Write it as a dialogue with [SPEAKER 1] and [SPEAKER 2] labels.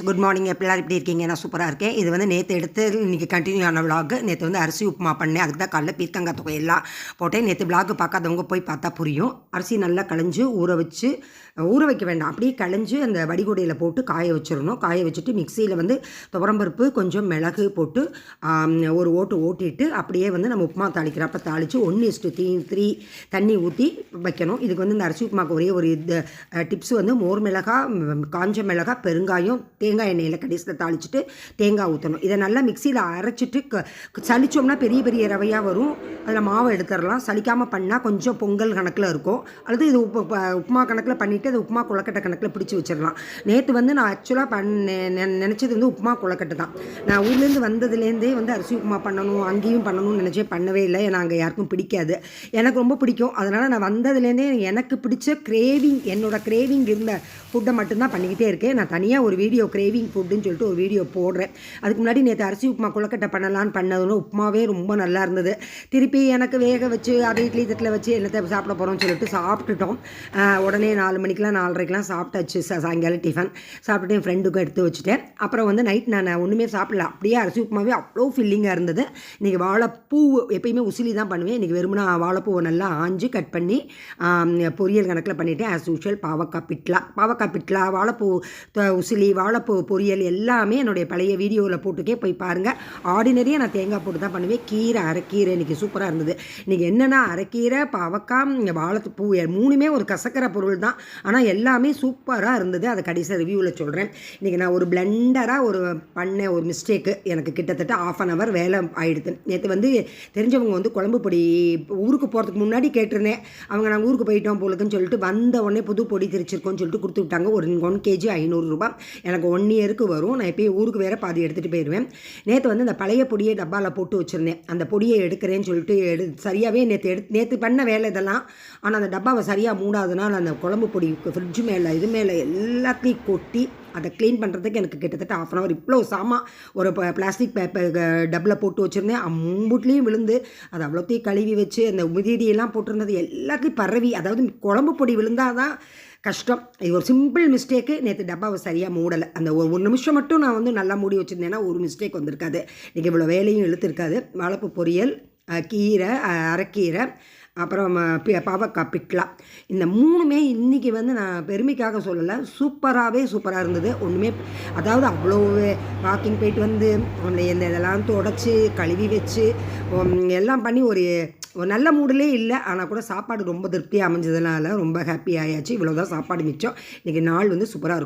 [SPEAKER 1] Good morning எப்படிலாம் எப்படி இருக்கீங்க? நான் சூப்பராக இருக்கேன். இது வந்து நேற்று எடுத்து இன்றைக்கி கண்டினியூ ஆன விலாக் நேற்று வந்து அரிசி உப்புமா பண்ணேன். அதுக்கு தான் காலைல பீர்க்கங்காய் தொகை எல்லாம் போட்டேன். நேற்று விலாக் பார்க்காதவங்க போய் பார்த்தா புரியும். அரிசி நல்லா களைஞ்சு ஊற வச்சு ஊற வைக்க வேண்டாம். அப்படியே களைஞ்சு அந்த வடிகுடையில் போட்டு காய வச்சிடணும். காய வச்சுட்டு மிக்சியில் வந்து துவரம்பருப்பு கொஞ்சம் மிளகு போட்டு ஒரு ஓட்டு ஓட்டிட்டு அப்படியே வந்து நம்ம உப்புமா தாளிக்கிறப்ப தாளித்து ஒன்று இஸ்டு த்ரீ த்ரீ தண்ணி ஊற்றி வைக்கணும். இதுக்கு வந்து இந்த அரிசி உப்புமாக்கு ஒரே ஒரு இது டிப்ஸ் வந்து மோர் மிளகா காஞ்ச மிளகா பெருங்காயம் தேங்காய் எண்ணெயில் கடைசியில் தாளிச்சிட்டு தேங்காய் ஊற்றணும் இதை நல்லா மிக்சியில் அரைச்சிட்டு க சலிச்சோம்னா பெரிய பெரிய ரவையாக வரும். அதில் மாவை எடுத்துடலாம் சலிக்காமல் பண்ணால் கொஞ்சம் பொங்கல் கணக்கில் இருக்கும். அல்லது இது உப்பு உப்புமா கணக்கில் பண்ணிவிட்டு அது உப்புமா கொலக்கட்டை கணக்கில் பிடிச்சி வச்சிடலாம் நேற்று வந்து நான் ஆக்சுவலாக பண்ண நினச்சது வந்து உப்புமா கொலக்கட்டை தான். நான் ஊர்லேருந்து வந்ததுலேருந்தே வந்து அரிசி உப்புமா பண்ணணும் அங்கேயும் பண்ணணும்னு நினச்சே பண்ணவே இல்லை. ஏன்னா அங்கே யாருக்கும் பிடிக்காது. எனக்கு ரொம்ப பிடிக்கும். அதனால் நான் வந்ததுலேருந்தே எனக்கு பிடிச்ச கிரேவிங் என்னோடய கிரேவிங் இருந்த ஃபுட்டை மட்டும்தான் பண்ணிக்கிட்டே இருக்கேன். நான் தனியாக ஒரு வீடியோ கிரேவிங் ஃபுட்டுன்னு சொல்லிட்டு ஒரு வீடியோ போடுறேன். அதுக்கு முன்னாடி நேற்று அரிசி உப்புமா கொலக்கட்டை பண்ணலான்னு பண்ணதுன்னு உப்புமாவே ரொம்ப நல்லா இருந்தது. திருப்பி எனக்கு வேக வச்சு அதை இட்லி தட்டில் வச்சு என்னத்தை சாப்பிட போகிறோம்னு சொல்லிட்டு சாப்பிட்டுட்டோம். உடனே நாலு மணிக்கெலாம் நாலரைக்கெலாம் சாப்பிட்டாச்சு. சாயங்காலம் டிஃபன் சாப்பிட்டுட்டு என் ஃப்ரெண்டுக்கும் எடுத்து வச்சுட்டேன். அப்புறம் வந்து நைட் நான் ஒன்றுமே சாப்பிடல. அப்படியே அரிசி உப்புமாவே அவ்வளோ ஃபில்லிங்காக இருந்தது. இன்றைக்கி வாழைப்பூ எப்பயுமே உசிலி தான் பண்ணுவேன். இன்றைக்கி வெறுமனா வாழைப்பூவை நல்லா ஆஞ்சு கட் பண்ணி பொரியல் கணக்கில் பண்ணிவிட்டேன் ஆஸ் யூஷுவல் பாவக்காய் பிட்லா. பாவக்காய் பிட்லா வாழைப்பூ உசிலி வாழை உசிலி பொரியல் எல்லாமே என்னுடைய பழைய வீடியோவில் போட்டுக்கே போய் பாருங்கள் ஆர்டினரியாக நான் தேங்காய் போட்டு தான் பண்ணுவேன். கீரை அரைக்கீரை இன்றைக்கி சூப்பராக இருந்தது. இன்றைக்கி என்னென்னா அரைக்கீரை பாவக்காய் வாழத்து பூ மூணுமே ஒரு கசக்கிற பொருள் தான். ஆனால் எல்லாமே சூப்பராக இருந்தது. அதை கடைசியாக ரிவ்யூவில் சொல்கிறேன் இன்றைக்கி நான் ஒரு பிளெண்டராக ஒரு பண்ண ஒரு மிஸ்டேக்கு எனக்கு கிட்டத்தட்ட ஆஃப் அன் ஹவர் வேலை ஆகிடுது நேற்று வந்து தெரிஞ்சவங்க வந்து குழம்பு பொடி ஊருக்கு போகிறதுக்கு முன்னாடி கேட்டிருந்தேன். அவங்க நாங்கள் ஊருக்கு போயிட்டோம் போலுக்குன்னு சொல்லிட்டு வந்த உடனே புது பொடி திரிச்சிருக்கோன்னு சொல்லிட்டு கொடுத்து விட்டாங்க. ஒரு ஒன் கேஜி ஐநூறுரூபா எனக்கு ஒன் இயருக்கு வரும். நான் எப்பயும் ஊருக்கு வேறு பாதி எடுத்துகிட்டு போயிடுவேன் நேற்று வந்து அந்த பழைய பொடியை டப்பாவில் போட்டு வச்சுருந்தேன். அந்த பொடியை எடுக்கிறேன்னு சொல்லிட்டு எடு சரியாகவே நேற்று எடு நேற்று பண்ண வேலை இதெல்லாம். ஆனால் அந்த டப்பாவை சரியாக மூடாதனால அந்த குழம்பு பொடி ஃப்ரிட்ஜ் மேலே இது மேலே எல்லாத்தையும் கொட்டி அதை க்ளீன் பண்ணுறதுக்கு எனக்கு கிட்டத்தட்ட ஆஃப் அன் ஹவர் இவ்வளோ சாமான் ஒரு பிளாஸ்டிக் பேப்பர் டப்பில் போட்டு வச்சுருந்தேன். அம்புட்லேயும் விழுந்து அது அவ்வளோத்தையும் கழுவி வச்சு அந்த உதிரியெல்லாம் போட்டிருந்தது. எல்லாத்தையும் பரவி அதாவது குழம்பு பொடி விழுந்தால் தான் கஷ்டம். இது ஒரு சிம்பிள் மிஸ்டேக்கு நேற்று டப்பாவை சரியாக மூடலை. அந்த ஒரு ஒரு நிமிஷம் மட்டும் நான் வந்து நல்லா மூடி வச்சுருந்தேன்னா ஒரு மிஸ்டேக் வந்திருக்காது. இன்றைக்கி இவ்வளோ வேலையும் இழுத்துருக்காது. வாழைப்பூ பொரியல் கீரை அரைக்கீரை அப்புறம் பி- பாவக்காய் பிட்லா. இந்த மூணுமே இன்றைக்கி வந்து நான் பெருமைக்காக சொல்லலை. சூப்பராகவே சூப்பராக இருந்தது. ஒன்றுமே அதாவது அவ்வளோ வாக்கிங் போயிட்டு வந்து அந்த இந்த இதெல்லாம் தொடச்சி கழுவி வச்சு எல்லாம் பண்ணி ஒரு ஒரு நல்ல மூடிலே இல்லை ஆனால் கூட சாப்பாடு ரொம்ப திருப்தியாக அமைஞ்சதுனால ரொம்ப ஹாப்பி ஆயாச்சு. இவ்வளோ தான் சாப்பாடு மிச்சம். இன்றைக்கி நாள் வந்து சூப்பராக இருக்கும்.